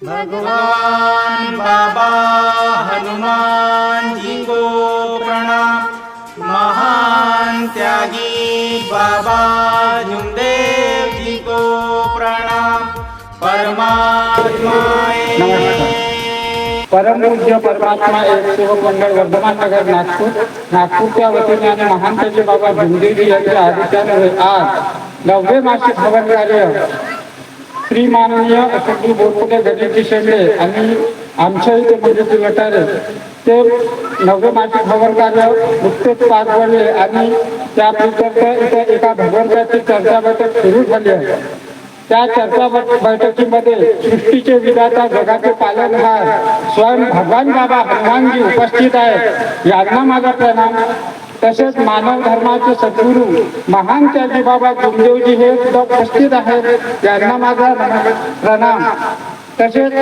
भगवान बाबा हनुमान जी को प्रणाम। महान त्यागी बाबा झुमदेव जी को प्रणाम। परमात्मा परम पूज्य परमात्मा एक सेवक मंडळ वर्धमान नगर नागपूर। नागपूरच्या वतीने आणि महान बाबा भीमदेवजी यांच्या आदेशाने आज नववे मासिक भवन कार्य श्री माननीय अशोकजी बोरपुटे गणेशजी शेंडे आणि आमच्या इथे म्हणजे ते गटारे ते नववे मासिक भवन कार्य नुकतेच पार पडले आणि त्या इथे एका भगवंताची चर्चा बैठक सुरू झाली आहे. त्या चर्चा बैठकीमध्ये सृष्टीचे विधाता जगाचे पालनहार स्वयं भगवान बाबा हनुमानजी उपस्थित आहेत. यांना माझा प्रणाम. तसेच मानव धर्माचे सद्गुरू महान त्याजी बाबा गुरुदेवजी हे सुद्धा उपस्थित आहेत. यांना माझा प्रणाम. तसेच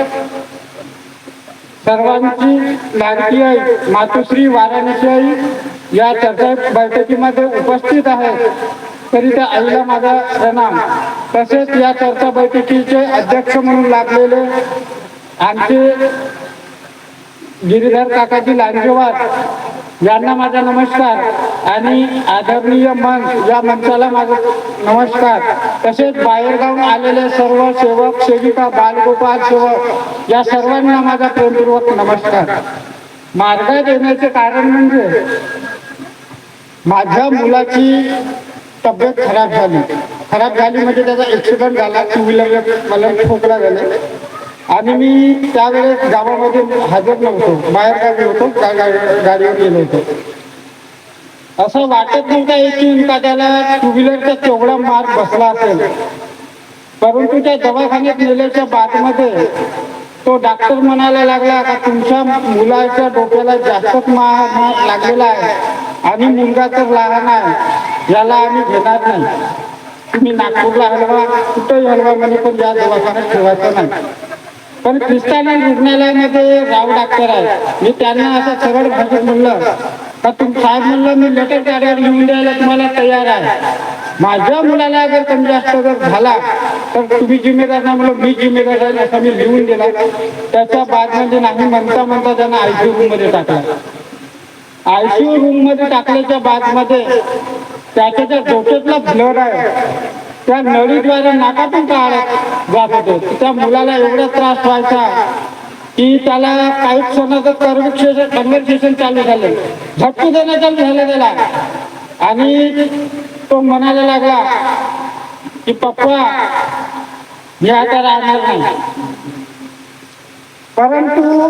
सर्वांची लाडकी आई मातोश्री वाराणसी आई या चर्चा बैठकीमध्ये उपस्थित आहेत. तरी त्या आईला माझा प्रणाम. तसेच या चर्चा बैठकीचे अध्यक्ष म्हणून लागलेले आमचे गिरीधर काकाजी लांजेवार यांना माझा नमस्कार आणि आदरणीय मंच या मंचाला माझा नमस्कार. तसेच बाहेरगावून आलेले सर्व सेवक सेविका बालगोपाल सेवक या सर्वांना माझा प्रेमपूर्वक नमस्कार. मार्ग देण्याचे कारण म्हणजे माझ्या मुलाची तब्येत खराब झाली. खराब झाली म्हणजे त्याचा ऍक्सिडेंट झाला टू व्हीलर मला ठोकला गेले. आणि मी त्यावेळेस गावामध्ये हजर नव्हतो. बाहेर गावी होतो गा- गाडीवर गेलो होतो. असं वाटत नव्हतं की का त्याला टू व्हीलरचा तेवढा मार बसला असेल. परंतु त्या दवाखान्यात नेल्याच्या बातमध्ये तो डॉक्टर म्हणायला लागला का तुमच्या मुलाच्या डोक्याला जास्तच मार लागलेला आहे आणि मुलगा तर लहान आहे. याला आम्ही घेणार नाही. तुम्ही नागपूरला हलवा कुठंही हलवा म्हणजे पण या दवाखान्यात ठेवायचं नाही. पण ख्रिस्तानी रुग्णालयामध्ये राव डॉक्टर आहे मी त्यांना असं सरळ भाषेत म्हणलं. का तुम साहेब म्हणलं मी लेटर गाड्यावर लिहून द्यायला तुम्हाला तयार आहे. माझ्या मुलाला अगर कमी जास्त जर झाला तर तुम्ही जिम्मेदार नाही म्हणून मी जिम्मेदार आहे असं मी लिहून दिला. त्याच्या बाद म्हणजे नाही म्हणता म्हणता त्यांना आयसीयू रूममध्ये टाकला. आयसीयू रूममध्ये टाकल्याच्या बादमध्ये त्याच्या ज्या डोक्यातला ब्लड आहे. त्या नळीद्वारे नाकातून काळ जात होते. त्या मुलाला एवढा त्रास व्हायचा की त्याला काही क्षणाचं कन्व्हर्सेशन कन्व्हर्सेशन चालू झालं. झटकू देणं चालू झालं त्याला. आणि तो म्हणायला लागला की पप्पा मी आता राहणार नाही. परंतु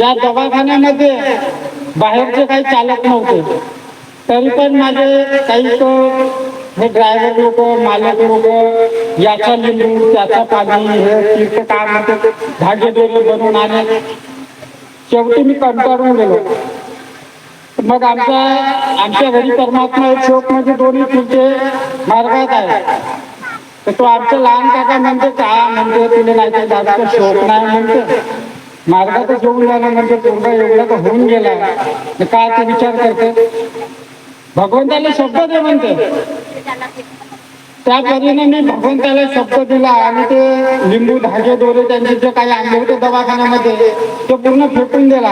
या दवाखान्यामध्ये बाहेरचे काही चालक नव्हते. तरी पण माझे काही तो हे ड्रायव्हर लोक मालक लोक याचा लिंबू त्याचा पाणी हे तीर्थ काम होते धागे दोरे बनवून आले शेवटी मी कंटाळून गेलो. मग आमच्या आमच्या घरी परमात्मा एक शोक म्हणजे दोन्ही तुमचे मार्गात आहे. तर तो आमचा लहान काका म्हणते का म्हणते तुला नाही तर दादाचा शोक नाही म्हणते. मार्गातच येऊन जाणं म्हणजे पोरगा एवढा तर होऊन गेला. तर काय ते विचार करते भगवंताला शब्द दे म्हणते त्या परीने मी भगवंताला शब्द दिला आणि ते लिंबू धागे दोरे त्यांचे जे काही आणले होते दवाखान्यामध्ये ते पूर्ण फेकून दिला.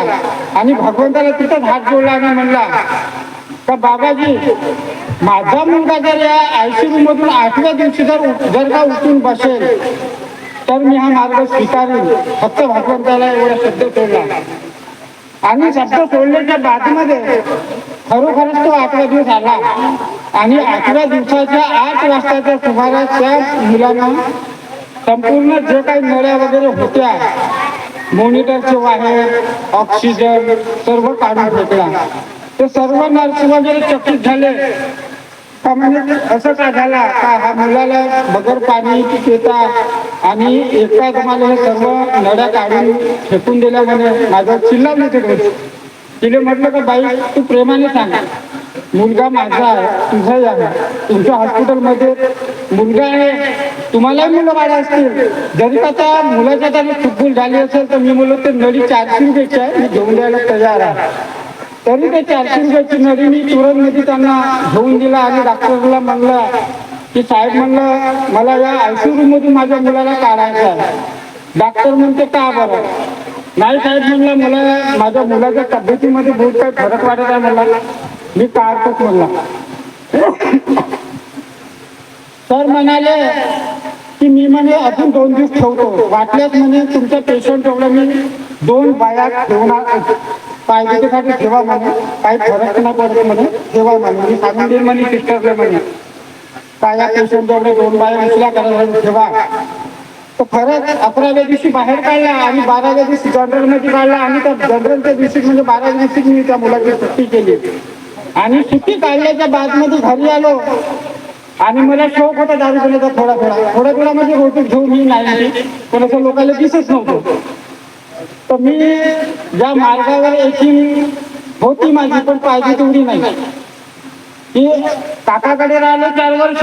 आणि भगवंताला तिथंच हात जोडला आणि म्हणला का बाबाजी माझा मुलगा जर या आयसीयू मधून आठव्या दिवशी जर जर का उठून बसेल तर मी हा मार्ग स्वीकारेन. फक्त भगवंताला एवढा शब्द सोडला. आणि शब्द सोडल्याच्या बादमध्ये खरोखरच तो आठवा दिवस आला. आणि अकरा दिवसाच्या आठ वाजताच्या सुमारास त्या मुलानं संपूर्ण जे काही नळ्या वगैरे होत्या मॉनिटरचे वायर ऑक्सिजन सर्व काढून फेकला. ते सर्व नर्स वगैरे चकित झाले. का म्हणजे असं का झाला? का हा मुलाला बगर पाणी पिता आणि एका तुम्हाला हे सर्व नड्या काढून फेकून दिल्या म्हणे? माझा चिल्ला ते तिने म्हटलं का बाई तू प्रेमाने सांग. मुलगा माझा आहे तुझा आहे. तुमच्या हॉस्पिटलमध्ये मुलगा आहे. तुम्हालाही मुलं बाळा असतील. जरी का त्या मुलाच्या त्याने चुकभूल झाली असेल तर मी म्हणलो ते नळी चारशे रुपयाची आहे मी घेऊन द्यायला तयार आहे. तरी ते चारशे रुपयाची नळी मी तुरंत मध्ये त्यांना घेऊन दिला आणि डॉक्टरला म्हणलं की साहेब म्हणलं मला या आयसीयू रूम मधून माझ्या मुलाला काढायचं आहे. डॉक्टर म्हणते का बरं? नाही साहेब म्हणलं मला माझ्या मुलाच्या तब्येतीमध्ये बहुत काही फरक वाटत आहे मला. मी काढतोच म्हणला. सर म्हणाले की मी म्हणे अजून दोन दिवस ठेवतो. वाटल्यास म्हणे तुमच्या पेशंट एवढं मी दोन बाया ठेवणार पाहिजे ठेवा म्हणे. काही फरक ना पडते म्हणे. ठेवा म्हणे. मी सांगून देईन म्हणे सिस्टरला म्हणे. काय पेशंट एवढे दोन बाया उचला करायला ठेवा. तो खरंच अकराव्या दिवशी बाहेर काढला आणि बाराव्या दिवशी जनरलमध्ये काढला आणि त्या जनरलच्या दिवशी म्हणजे बाराव्या दिवशी मी त्या मुलाची सुट्टी केली. आणि सुट्टी काढल्याच्या बादमध्ये घरी आलो. आणि मला शौक होता दारू पिण्याचा थोडा थोडा. थोडा थोडा म्हणजे होतो घेऊन मी नाही पण लोकांना दिसत नव्हतं. तर मी ज्या मार्गावर याची होती माझी पण पाहिजे तेवढी नाही. की काकाकडे राहिलो चार वर्ष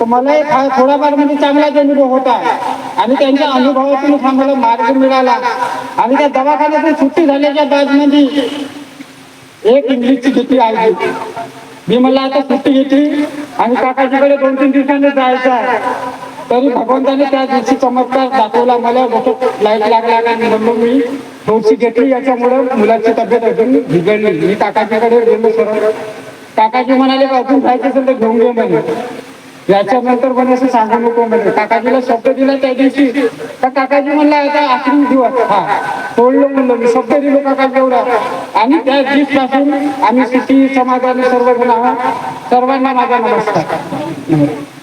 तर मला एक थोडाफार म्हणजे चांगलाच अनुभव होता. आणि त्यांच्या अनुभवातून आम्हाला मार्ग मिळाला. आणि त्या दवाखान्यातून सुट्टी झाल्याच्या बादमध्ये एक इंग्लिशची घेतली आई मी मला आता सुट्टी घेतली आणि काकाजीकडे दोन तीन दिवसांनी जायचं आहे. तरी भगवंताने त्या दिवशी चमत्कार दाखवला मला. मोठं लाइट लागला आणि म्हणलो मी थोडीशी घेतली याच्यामुळे मुलाची तब्येत अजून बिघडली. मी काकाजीकडे गेलो सरळ. काकाजी म्हणाले का अजून जायचं असेल तर घेऊन घे म्हणे. याच्यानंतर पण असं सांगू नको म्हणे. काकाजीला शब्द दिला त्या दिवशी. तर काकाजी म्हणला आता आखरी दिवस. हा. सोडलं म्हणलं मी शब्द दिलो काकाजी एवढा? आणि त्या दिवसापासून आम्ही सुट्टी समाजाने सर्वजण आहोत सर्वांना माझा नमस्कार.